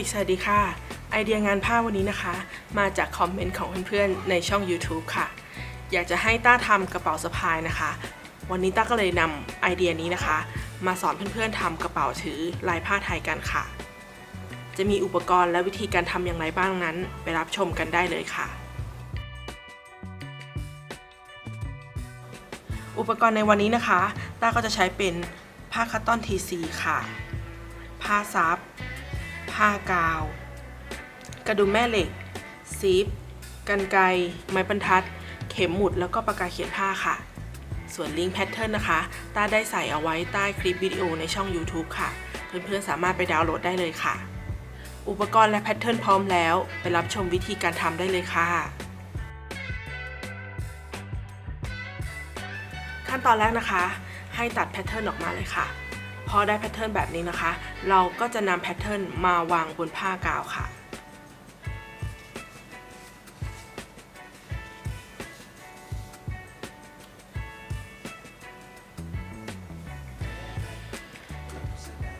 ิกสวัสดีค่ะ ไอเดียงานผ้าวันนี้นะคะ มาจากคอมเมนต์ของเพื่อนๆในช่อง YouTube ค่ะ อยากจะให้ต้าทำกระเป๋าสะพายนะคะ วันนี้ต้าก็เลยนำไอเดียนี้นะคะ มาสอนเพื่อนๆทำกระเป๋าถือลายผ้าไทยกันค่ะ จะมีอุปกรณ์และวิธีการทำอย่างไรบ้างนั้น ไปรับชมกันได้เลยค่ะ อุปกรณ์ในวันนี้นะคะ ต้าก็จะใช้เป็นผ้าคัตตอนทีซีค่ะ ผ้าซับ ผ้ากาว กระดุมแม่เหล็กซีฟกันไกรไม้บรรทัด เข็มหมุดแล้วก็ปากกาเขียนผ้าค่ะ ส่วนลิงก์แพทเทิร์นนะคะต้าได้ใส่เอาไว้ใต้คลิปวิดีโอในช่อง YouTube ค่ะ เพื่อนๆสามารถไปดาวน์โหลดได้เลยค่ะ อุปกรณ์และแพทเทิร์นพร้อมแล้ว ไปรับชมวิธีการทำได้เลยค่ะ ขั้นตอนแรกนะคะ ให้ตัดแพทเทิร์นออกมาเลยค่ะ พอได้แพทเทิร์นแบบนี้นะคะ เราก็จะนำแพทเทิร์นมาวางบนผ้ากาวค่ะ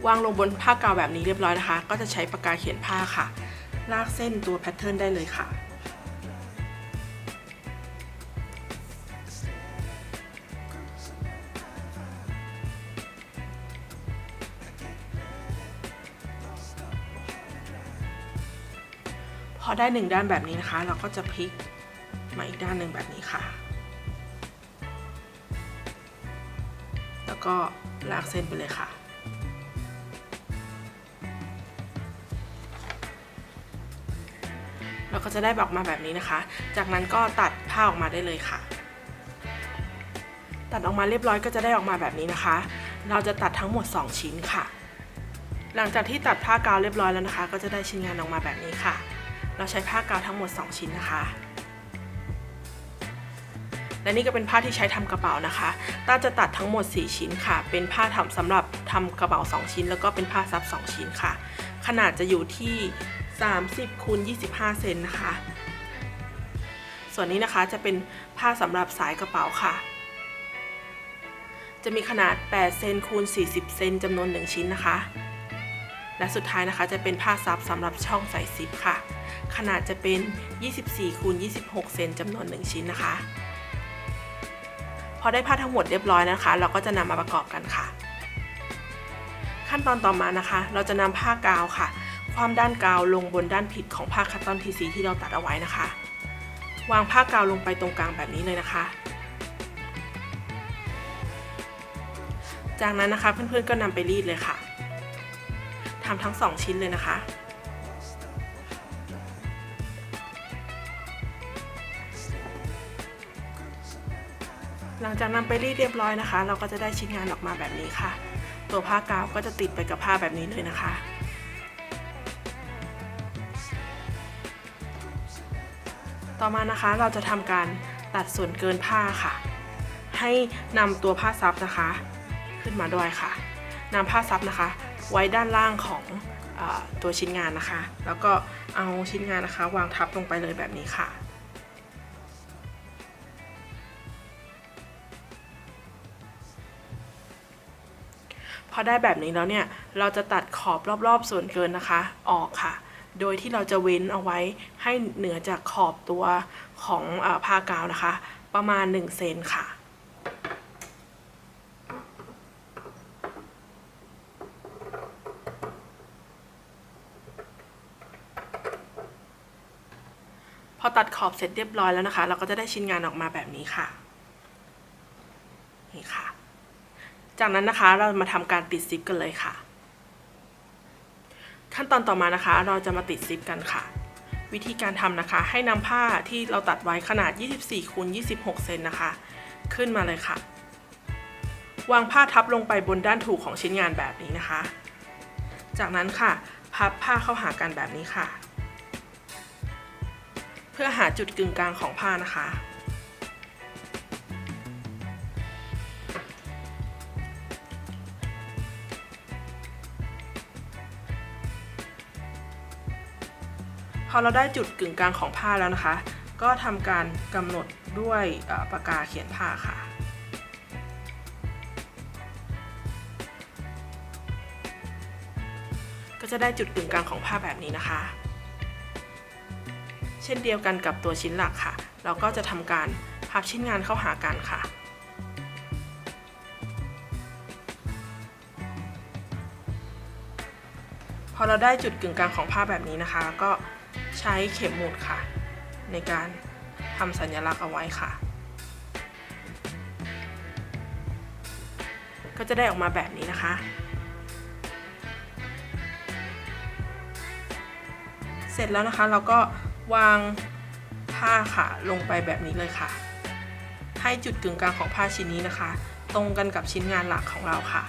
วางลงบนผ้ากาวแบบนี้เรียบร้อยนะคะ ก็จะใช้ปากกาเขียนผ้าค่ะ ลากเส้นตัวแพทเทิร์นได้เลยค่ะ ได้หนึ่งด้านแบบนี้นะคะ เราก็จะพลิกมาอีกด้านหนึ่งแบบนี้ค่ะ แล้วก็ลากเส้นไปเลยค่ะ เราก็จะได้ออกมาแบบนี้นะคะ จากนั้นก็ตัดผ้าออกมาได้เลยค่ะ ตัดออกมาเรียบร้อยก็จะได้ออกมาแบบนี้นะคะ เราจะตัดทั้งหมด 2 ชิ้นค่ะ หลังจากที่ตัดผ้ากาวเรียบร้อยแล้วนะคะ ก็จะได้ชิ้นงานออกมาแบบนี้ค่ะ เราใช้ผ้ากาวทั้งหมด 2 ชิ้นนะคะ และนี่ก็เป็นผ้าที่ใช้ทำกระเป๋านะคะต้าจะตัดทั้งหมด 4 ชิ้นค่ะ เป็นผ้าทำสำหรับทำกระเป๋า 2 ชิ้น แล้วก็เป็นผ้าซับ 2 ชิ้นค่ะ ขนาดจะอยู่ที่ 30คูณ25 เซนนะคะ ส่วนนี้นะคะจะเป็นผ้าสำหรับสายกระเป๋าค่ะจะมีขนาด 8 เซนคูณ 40 เซนจำนวน 1 ชิ้นนะคะ และสุดท้ายนะคะจะเป็นผ้าซับสำหรับช่องใส่ซิปค่ะ ขนาดจะเป็น 24คูณ26 เซนจำนวน 1 ชิ้นนะคะ พอได้ผ้าทั้งหมดเรียบร้อยนะคะ เราก็จะนำมาประกอบกันค่ะ ขั้นตอนต่อมานะคะ เราจะนำผ้ากาวค่ะ ความด้านกาวลงบนด้านผิดของผ้าคัตตอนทีซีที่เราตัดเอาไว้นะคะ วางผ้ากาวลงไปตรงกลางแบบนี้เลยนะคะจากนั้นนะคะเพื่อนๆก็นำไปรีดเลยค่ะทำทั้งสองชิ้นเลยนะคะ หลังจากนำไปรีดเรียบร้อยนะคะ เราก็จะได้ชิ้นงานออกมาแบบนี้ค่ะ ตัวผ้ากาวก็จะติดไปกับผ้าแบบนี้เลยนะคะต่อมานะคะเราจะทำการตัดส่วนเกินผ้าค่ะ ให้นำตัวผ้าซับนะคะ ขึ้นมาด้วยค่ะนำผ้าซับนะคะ ไว้ด้านล่างของอตัวชิ้นงานนะคะ แล้วก็เอาชิ้นงานนะคะ วางทับลงไปเลยแบบนี้ค่ะ อได้แบบนี้แล้วเนี่ย เราจะตัดขอบรอบๆส่วนเกินนะคะ ออกค่ะ โดยที่เราจะเว้นเอาไว้ให้เหนือจากขอบตัวของอผ้ากาวนะคะ ประมาณ 1 เซนค่ะพอตัดขอบเสร็จเรียบร้อยแล้วนะคะ เราก็จะได้ชิ้นงานออกมาแบบนี้ค่ะ นี่ค่ะ จากนั้นนะคะเรามาทำการติดซิปกันเลยค่ะ ขั้นตอนต่อมานะคะ เราจะมาติดซิปกันค่ะ วิธีการทำนะคะ ให้นำผ้าที่เราตัดไว้ขนาด 24คูณ26 เซนนะคะ ขึ้นมาเลยค่ะ วางผ้าทับลงไปบนด้านถูกของชิ้นงานแบบนี้นะคะ จากนั้นค่ะ พับผ้าเข้าหากันแบบนี้ค่ะ เพื่อหาจุดกึ่งกลางของผ้านะคะ พอเราได้จุดกึ่งกลางของผ้าแล้วนะคะ ก็ทำการกำหนดด้วยปากกาเขียนผ้าค่ะก็จะได้จุดกึ่งกลางของผ้าแบบนี้นะคะ เช่นเดียวกันกับตัวชิ้นหลักค่ะ เราก็จะทำการพับชิ้นงานเข้าหากันค่ะ พอเราได้จุดกึ่งกลางของผ้าแบบนี้นะคะ ก็ ใช้เข็มหมุดค่ะ ในการทำสัญลักษณ์เอาไว้ค่ะ ก็จะได้ออกมาแบบนี้นะคะ เสร็จแล้วนะคะเราก็วางผ้าค่ะลงไปแบบนี้เลยค่ะ ให้จุดกึ่งกลางของผ้าชิ้นนี้นะคะ ตรงกันกับชิ้นงานหลักของเราค่ะ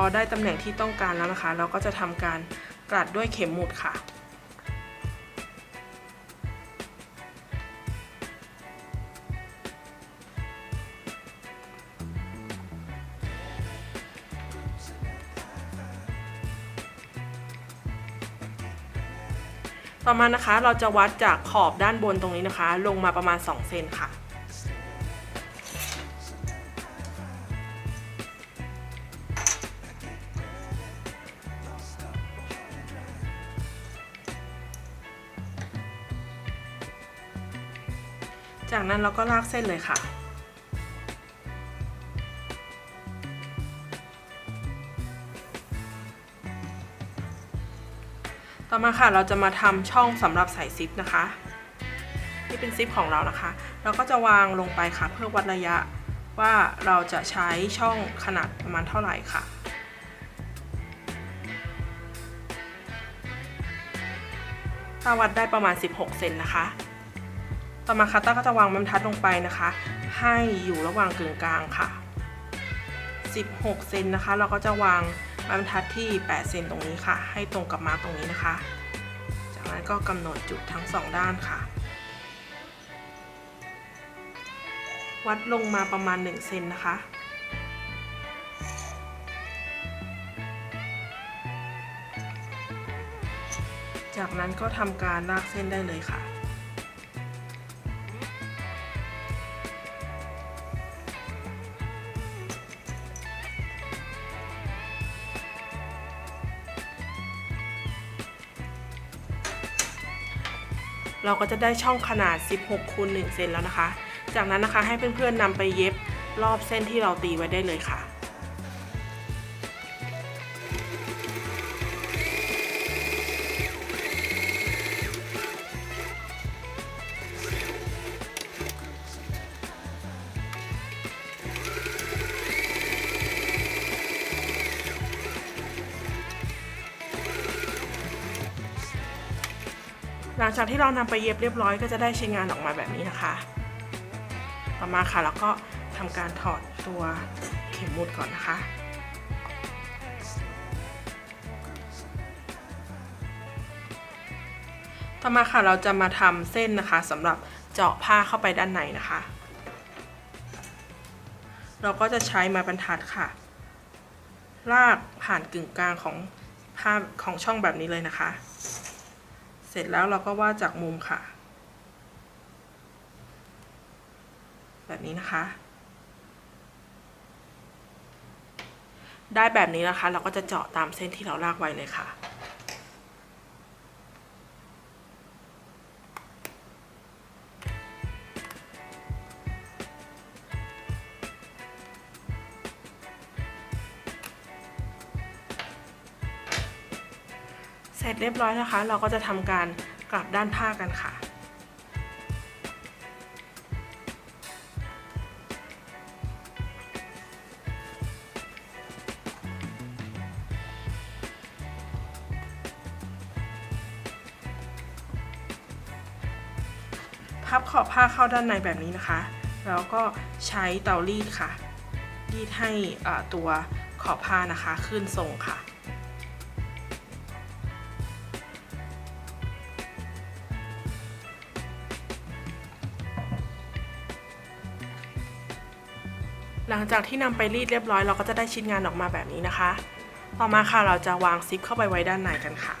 อได้ตำแหน่งที่ต้องการแล้วนะคะ เราก็จะทำการกลัดด้วยเข็มหมุดค่ะต่อมานะคะเราจะวัดจากขอบด้านบนตรงนี้นะคะ ลงมาประมาณ 2 เซนค่ะ จากนั้นเราก็ลากเส้นเลยค่ะต่อมาค่ะเราจะมาทำช่องสำหรับใส่ซิปนะคะนี่เป็นซิปของเรานะคะ เราก็จะวางลงไปค่ะ เพื่อวัดระยะว่าเราจะใช้ช่องขนาดประมาณเท่าไหร่ค่ะ ตาวัดได้ประมาณ 16 เซนนะคะ ต่อมาค่ะต้าก็จะวางบรรทัดลงไปนะคะ ให้อยู่ระหว่างกึ่งกลางค่ะ 16 เซนนะคะ เราก็จะวางบรรทัดที่ 8 เซนตรงนี้ค่ะ ให้ตรงกับมาตรงนี้นะคะ จากนั้นก็กำหนดจุดทั้งสองด้านค่ะ วัดลงมาประมาณ 1 เซนนะคะ จากนั้นก็ทำการลากเส้นได้เลยค่ะ เราก็จะได้ช่องขนาด 16คูณ1เซนแล้วนะคะ จากนั้นนะคะให้เพื่อนๆนำไปเย็บรอบเส้นที่เราตีไว้ได้เลยค่ะ จากที่เรานำไปเย็บเรียบร้อยก็จะได้ชิ้นงานออกมาแบบนี้นะคะ ต่อมาค่ะแล้วก็ทำการถอดตัวเข็มมุดก่อนนะคะต่อมาค่ะเราจะมาทำเส้นนะคะสำหรับเจาะผ้าเข้าไปด้านในนะคะ เราก็จะใช้ไม้บรรทัดค่ะ ลากผ่านกึ่งกลางของผ้าของช่องแบบนี้เลยนะคะ ร็จแล้วเราก็วาดจากมุมค่ะ แบบนี้นะคะ ได้แบบนี้นะคะ เราก็จะเจาะตามเส้นที่เราลากไว้เลยค่ะ เร็จเรียบร้อยนะคะ เราก็จะทำการกลับด้านผ้ากันค่ะพับขอบผ้าเข้าด้านในแบบนี้นะคะ แล้วก็ใช้เตารีดค่ะ รีดให้ตัวขอบผ้านะคะ ขึ้นทรงค่ะ ลังจากที่นำไปรีดเรียบร้อยเราก็จะได้ชิ้นงานออกมาแบบนี้นะคะ ต่อมาค่ะเราจะวางซิปเข้าไปไว้ด้านในกันค่ะ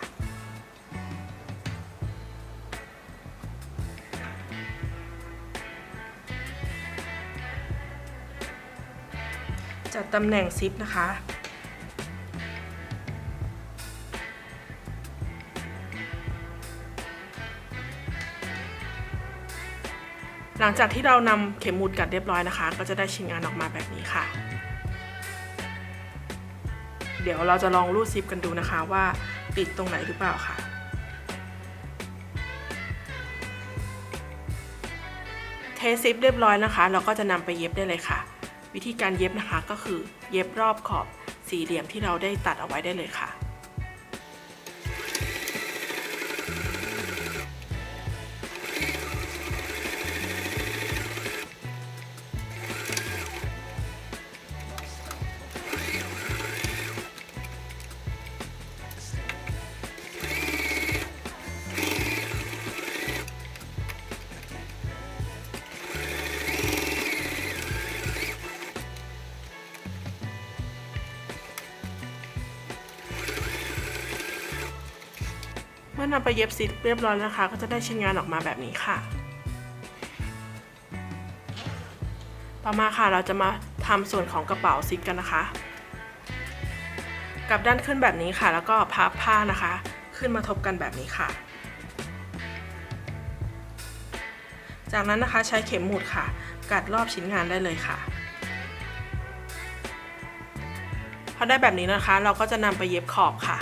จัดตำแหน่งซิปนะคะ ลังจากที่เรานำเข็มหมุดกัดเรียบร้อยนะคะ ก็จะได้ชิ้นงานออกมาแบบนี้ค่ะ เดี๋ยวเราจะลองรูดซิปกันดูนะคะว่าติดตรงไหนหรือเปล่าค่ะเทซิปเรียบร้อยนะคะ เราก็จะนำไปเย็บได้เลยค่ะ วิธีการเย็บนะคะก็คือเย็บรอบขอบสี่เหลี่ยมที่เราได้ตัดเอาไว้ได้เลยค่ะ ไปเย็บซิปเรียบร้อยนะคะ ก็จะได้ชิ้นงานออกมาแบบนี้ค่ะ ต่อมาค่ะเราจะมาทำส่วนของกระเป๋าซิปกันนะคะกลับด้านขึ้นแบบนี้ค่ะ แล้วก็พับผ้านะคะ ขึ้นมาทบกันแบบนี้ค่ะ จากนั้นนะคะใช้เข็มหมุดค่ะ กัดรอบชิ้นงานได้เลยค่ะพอได้แบบนี้นะคะ เราก็จะนำไปเย็บขอบค่ะ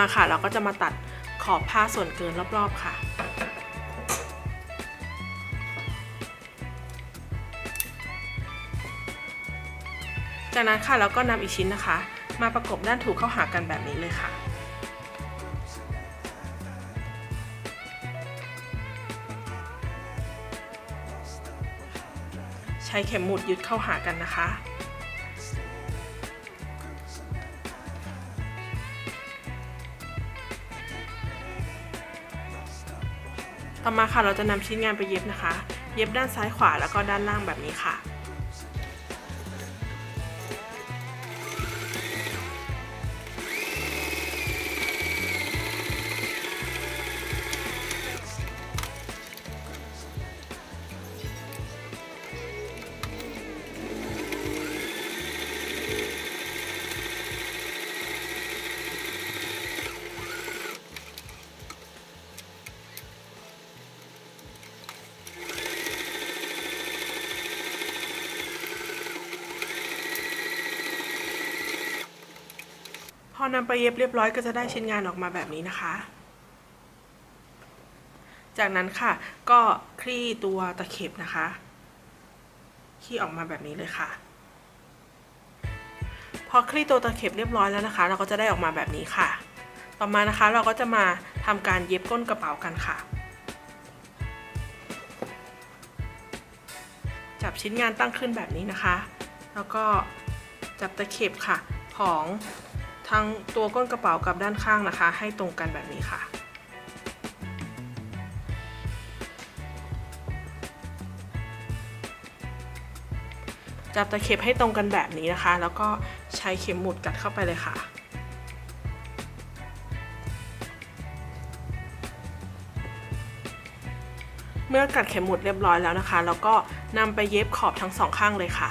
มาค่ะ เราก็จะมาตัดขอบผ้าส่วนเกินรอบๆค่ะจากนั้นค่ะเราก็นำอีกชิ้นนะคะ มาประกบด้านถูกเข้าหากันแบบนี้เลยค่ะ ใช้เข็มหมุดยึดเข้าหากันนะคะ ต่อมาค่ะเราจะนำชิ้นงานไปเย็บนะคะ เย็บด้านซ้ายขวาแล้วก็ด้านล่างแบบนี้ค่ะ พอนำไปเย็บเรียบร้อยก็จะได้ชิ้นงานออกมาแบบนี้นะคะ จากนั้นค่ะ ก็คลี่ตัวตะเข็บนะคะคลี่ออกมาแบบนี้เลยค่ะ พอคลี่ตัวตะเข็บเรียบร้อยแล้วนะคะ เราก็จะได้ออกมาแบบนี้ค่ะ ต่อมานะคะเราก็จะมาทำการเย็บก้นกระเป๋ากันค่ะ จับชิ้นงานตั้งขึ้นแบบนี้นะคะ แล้วก็จับตะเข็บค่ะของ ทั้งตัวก้นกระเป๋ากับด้านข้างนะคะ ให้ตรงกันแบบนี้ค่ะ จับตะเข็บให้ตรงกันแบบนี้นะคะ แล้วก็ใช้เข็มหมุดกัดเข้าไปเลยค่ะเมื่อกัดเข็มหมุดเรียบร้อยแล้วนะคะ แล้วก็นำไปเย็บขอบทั้งสองข้างเลยค่ะ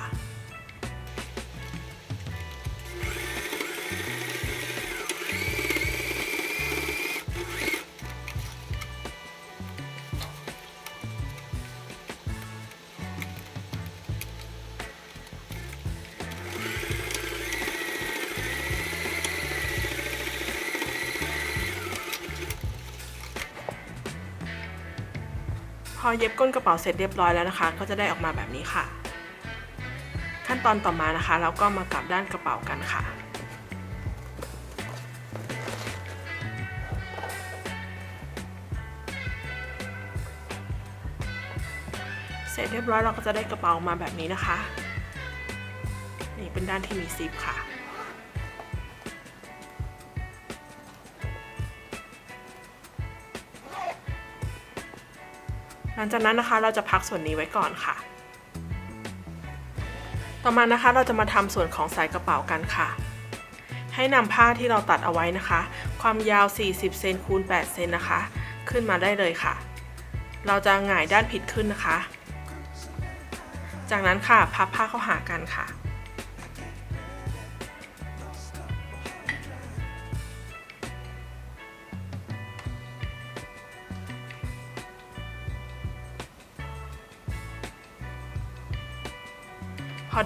อเย็บก้นกระเป๋าเสร็จเรียบร้อยแล้วนะคะ ก็จะได้ออกมาแบบนี้ค่ะ ขั้นตอนต่อมานะคะ เราก็มากลับด้านกระเป๋ากันค่ะเสร็จเรียบร้อยเราก็จะได้กระเป๋ามาแบบนี้นะคะ นี่เป็นด้านที่มีซิปค่ะ ลังจากนั้นนะคะเราจะพักส่วนนี้ไว้ก่อนค่ะ ต่อมานะคะเราจะมาทำส่วนของสายกระเป๋ากันค่ะ ให้นำผ้าที่เราตัดเอาไว้นะคะ ความยาว 40เซนคูณ8เซนนะคะ ขึ้นมาได้เลยค่ะ เราจะหงายด้านผิดขึ้นนะคะ จากนั้นค่ะพับผ้าเข้าหากันค่ะ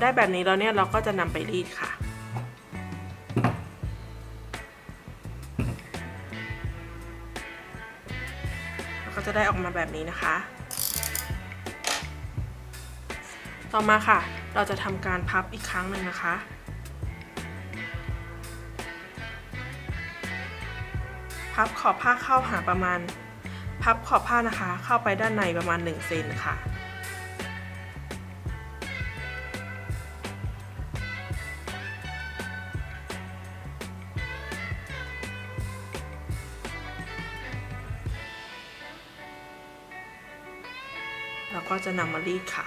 ได้แบบนี้แล้วเนี่ยเราก็จะนำไปรีดค่ะ เราก็จะได้ออกมาแบบนี้นะคะ ต่อมาค่ะ เราจะทำการพับอีกครั้งหนึ่งนะคะพับขอบผ้าเข้าหาประมาณ พับขอบผ้านะคะ เข้าไปด้านในประมาณ1เซนค่ะ นำมารีดค่ะ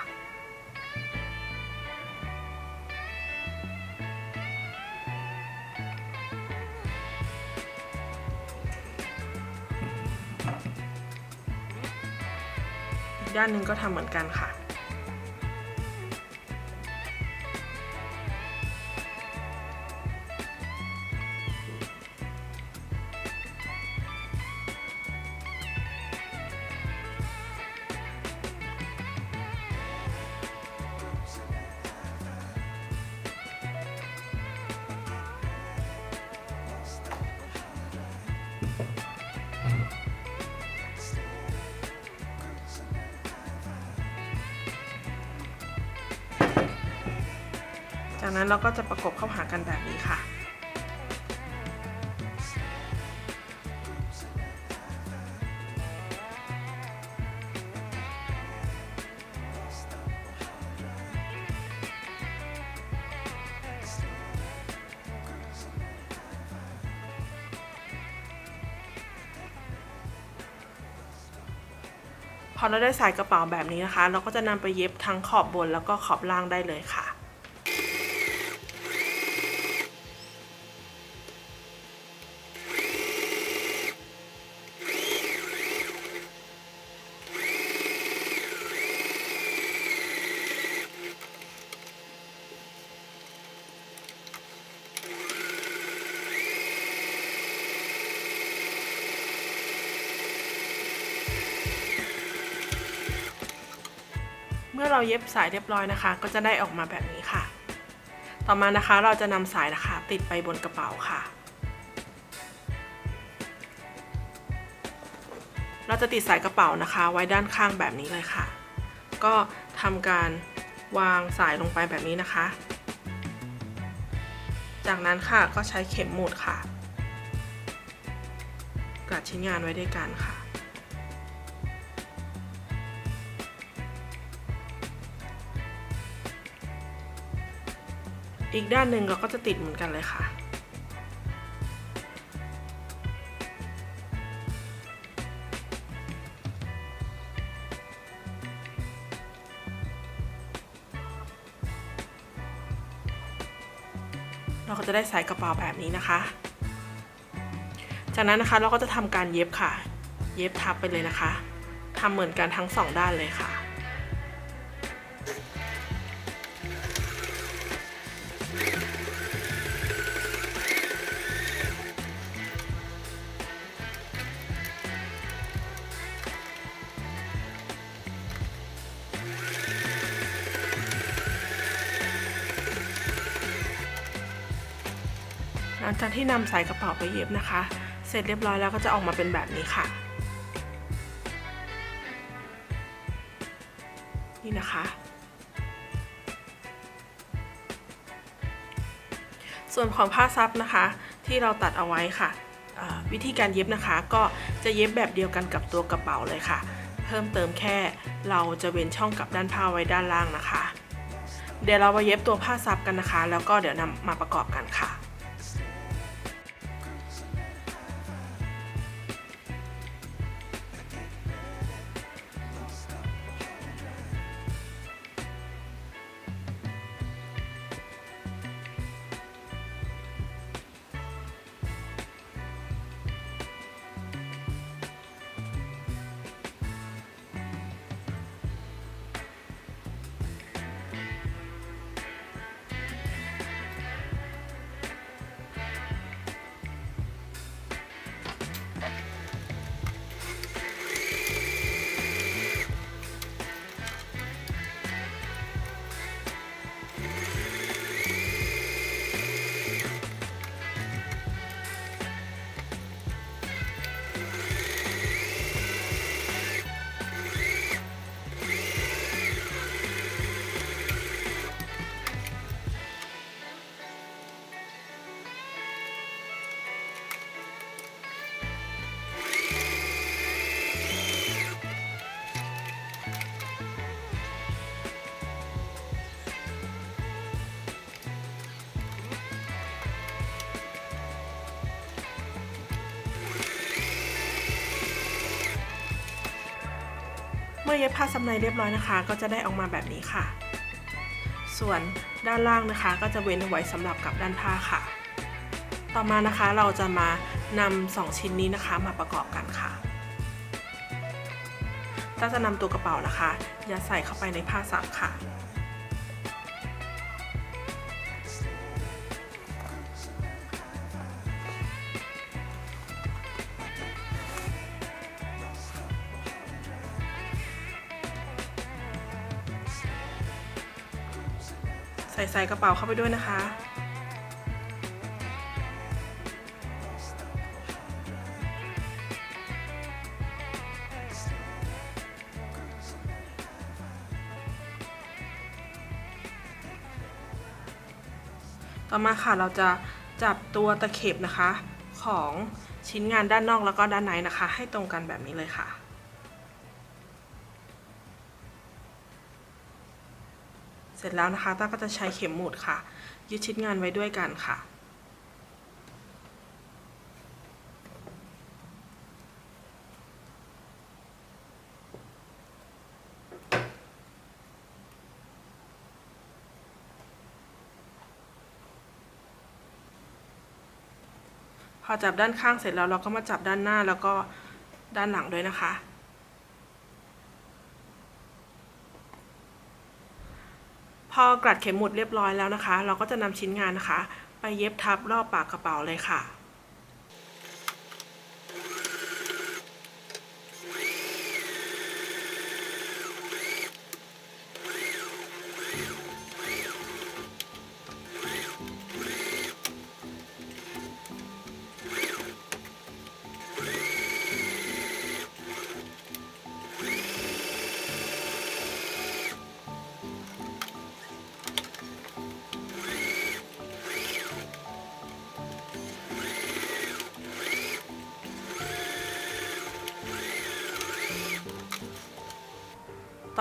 ด้านหนึ่งก็ทำเหมือนกันค่ะ จากนั้นเราก็จะประกบเข้าหากันแบบนี้ค่ะ พอเราได้ใส่กระเป๋าแบบนี้นะคะ เราก็จะนำไปเย็บทั้งขอบบนแล้วก็ขอบล่างได้เลยค่ะ เราเย็บสายเรียบร้อยนะคะ ก็จะได้ออกมาแบบนี้ค่ะ ต่อมานะคะเราจะนำสายนะคะ ติดไปบนกระเป๋าค่ะ เราจะติดสายกระเป๋านะคะ ไว้ด้านข้างแบบนี้เลยค่ะ ก็ทำการวางสายลงไปแบบนี้นะคะ จากนั้นค่ะก็ใช้เข็มหมุดค่ะกัดชิ้นงานไว้ด้วยกันค่ะ อีกด้านหนึ่งเราก็จะติดเหมือนกันเลยค่ะ เราก็จะได้ใส่กระเป๋าแบบนี้นะคะ จากนั้นนะคะเราก็จะทำการเย็บค่ะ เย็บทับไปเลยนะคะทำเหมือนกันทั้งสองด้านเลยค่ะ ลังจากที่นำใส่กระเป๋าไปเย็บนะคะ เสร็จเรียบร้อยแล้วก็จะออกมาเป็นแบบนี้ค่ะ นี่นะคะ ส่วนของผ้าซับนะคะ ที่เราตัดเอาไว้ค่ะ วิธีการเย็บนะคะ ก็จะเย็บแบบเดียวกันกับตัวกระเป๋าเลยค่ะ เพิ่มเติมแค่เราจะเว้นช่องกับด้านผ้าไว้ด้านล่างนะคะ เดี๋ยวเรามาเย็บตัวผ้าซับกันนะคะ แล้วก็เดี๋ยวนำมาประกอบกันค่ะ เมื่อเย็บผ้าซับในเรียบร้อยนะคะ ก็จะได้ออกมาแบบนี้ค่ะ ส่วนด้านล่างนะคะ ก็จะเว้นไว้สำหรับกับด้านผ้าค่ะ ต่อมานะคะเราจะมานำสองชิ้นนี้นะคะมาประกอบกันค่ะถ้าจะนำตัวกระเป๋านะคะยัดใส่เข้าไปในผ้าซับค่ะ ส่ใส่กระเป๋าเข้าไปด้วยนะคะ ต่อมาค่ะเราจะจับตัวตะเข็บนะคะของชิ้นงานด้านนอกแล้วก็ด้านในนะคะ ให้ตรงกันแบบนี้เลยค่ะ เสร็จแล้วนะคะต้าก็จะใช้เข็มหมุดค่ะ ยึดชิ้นงานไว้ด้วยกันค่ะ พอจับด้านข้างเสร็จแล้วเราก็มาจับด้านหน้าแล้วก็ด้านหลังด้วยนะคะ พอกลัดเข็มหมุดเรียบร้อยแล้วนะคะ เราก็จะนำชิ้นงานนะคะ ไปเย็บทับรอบปากกระเป๋าเลยค่ะ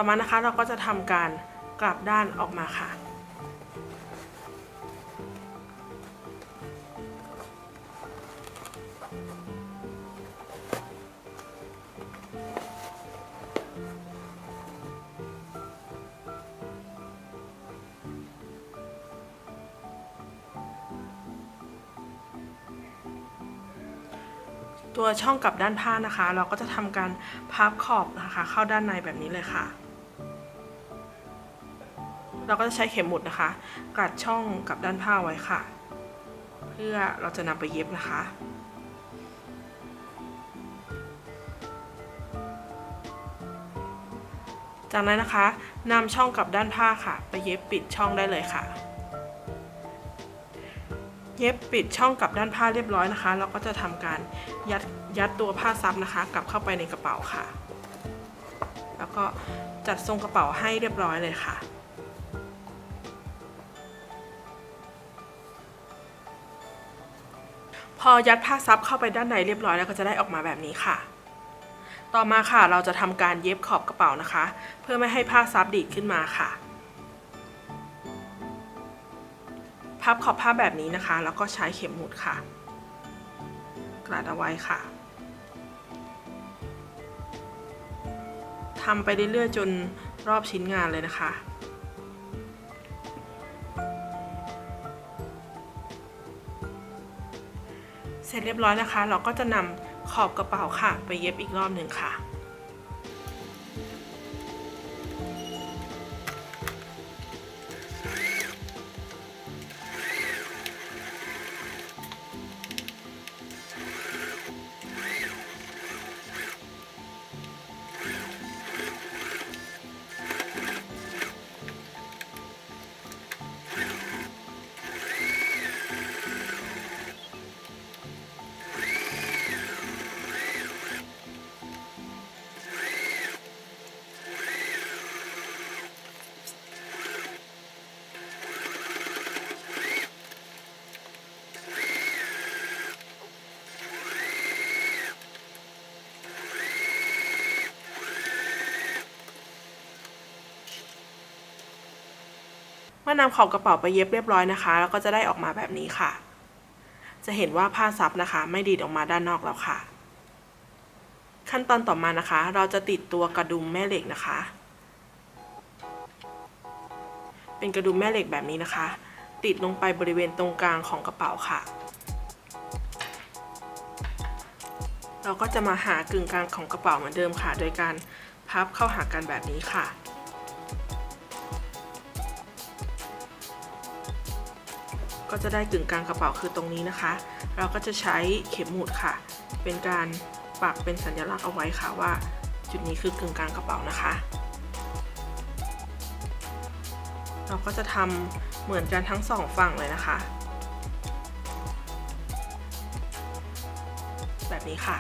มานะคะเราก็จะทำการกลับด้านออกมาค่ะ ตัวช่องกลับด้านผ้านะคะ เราก็จะทำการพับขอบนะคะ เข้าด้านในแบบนี้เลยค่ะ เราก็จะใช้เข็มหมุดนะคะ กัดช่องกับด้านผ้าไว้ค่ะ เพื่อเราจะนำไปเย็บนะคะจากนั้นนะคะนำช่องกับด้านผ้าค่ะ ไปเย็บปิดช่องได้เลยค่ะ เย็บปิดช่องกับด้านผ้าเรียบร้อยนะคะ เราก็จะทำการยัดยัดตัวผ้าซับนะคะ กลับเข้าไปในกระเป๋าค่ะ แล้วก็จัดทรงกระเป๋าให้เรียบร้อยเลยค่ะ อยัดผ้าซับเข้าไปด้านในเรียบร้อยแล้วก็จะได้ออกมาแบบนี้ค่ะ ต่อมาค่ะเราจะทำการเย็บขอบกระเป๋านะคะ เพื่อไม่ให้ผ้าซับดีดขึ้นมาค่ะ พับขอบผ้าแบบนี้นะคะ แล้วก็ใช้เข็มหมุดค่ะ กลัดเอาไว้ค่ะทำไปเรื่อยๆจนรอบชิ้นงานเลยนะคะ เสร็จเรียบร้อยนะคะ เราก็จะนำขอบกระเป๋าค่ะ ไปเย็บอีกรอบหนึ่งค่ะ อนำขอบกระเป๋าไปเย็บเรียบร้อยนะคะ แล้วก็จะได้ออกมาแบบนี้ค่ะ จะเห็นว่าผ้าซับนะคะ ไม่ดีดออกมาด้านนอกแล้วค่ะ ขั้นตอนต่อมานะคะ เราจะติดตัวกระดุมแม่เหล็กนะคะ เป็นกระดุมแม่เหล็กแบบนี้นะคะ ติดลงไปบริเวณตรงกลางของกระเป๋าค่ะ เราก็จะมาหากึ่งกลางของกระเป๋าเหมือนเดิมค่ะ โดยการพับเข้าหากันแบบนี้ค่ะ ก็จะได้กึ่งกลางกระเป๋าคือตรงนี้นะคะ เราก็จะใช้เข็มหมุดค่ะ เป็นการปักเป็นสัญลักษณ์เอาไว้ค่ะว่า จุดนี้คือกึ่งกลางกระเป๋านะคะ เราก็จะทำเหมือนกันทั้งสองฝั่งเลยนะคะ แบบนี้ค่ะ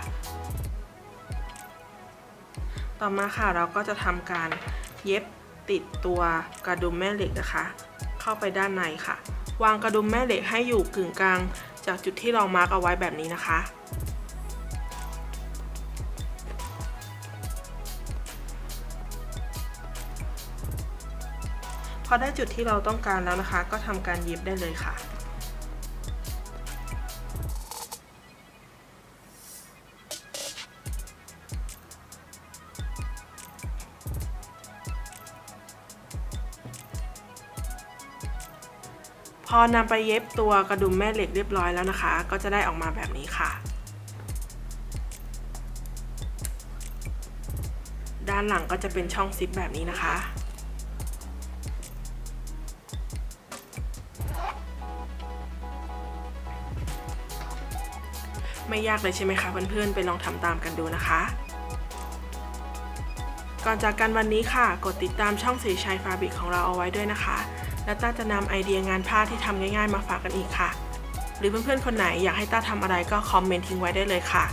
ต่อมาค่ะเราก็จะทำการเย็บติดตัวกระดุมแม่เหล็กนะคะ เข้าไปด้านในค่ะ วางกระดุมแม่เหล็กให้อยู่กึ่งกลาง จากจุดที่เรามาร์กเอาไว้แบบนี้นะคะ พอได้จุดที่เราต้องการแล้วนะคะ ก็ทำการเย็บได้เลยค่ะ พอนำไปเย็บตัวกระดุมแม่เหล็กเรียบร้อยแล้วนะคะ ก็จะได้ออกมาแบบนี้ค่ะ ด้านหลังก็จะเป็นช่องซิปแบบนี้นะคะไม่ยากเลยใช่ไหมคะเพื่อนๆ ไปลองทำตามกันดูนะคะ ก่อนจากกันวันนี้ค่ะ กดติดตามช่องสีชัยฟาบิกของเราเอาไว้ด้วยนะคะ แล้วต้าจะนำไอเดียงานผ้าที่ทำง่าย ๆ มาฝากกันอีกค่ะ หรือเพื่อนๆคนไหนอยากให้ต้าทำอะไรก็คอมเมนต์ทิ้งไว้ได้เลยค่ะ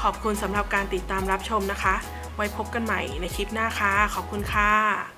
ขอบคุณสำหรับการติดตามรับชมนะคะ ไว้พบกันใหม่ในคลิปหน้าค่ะ ขอบคุณค่ะ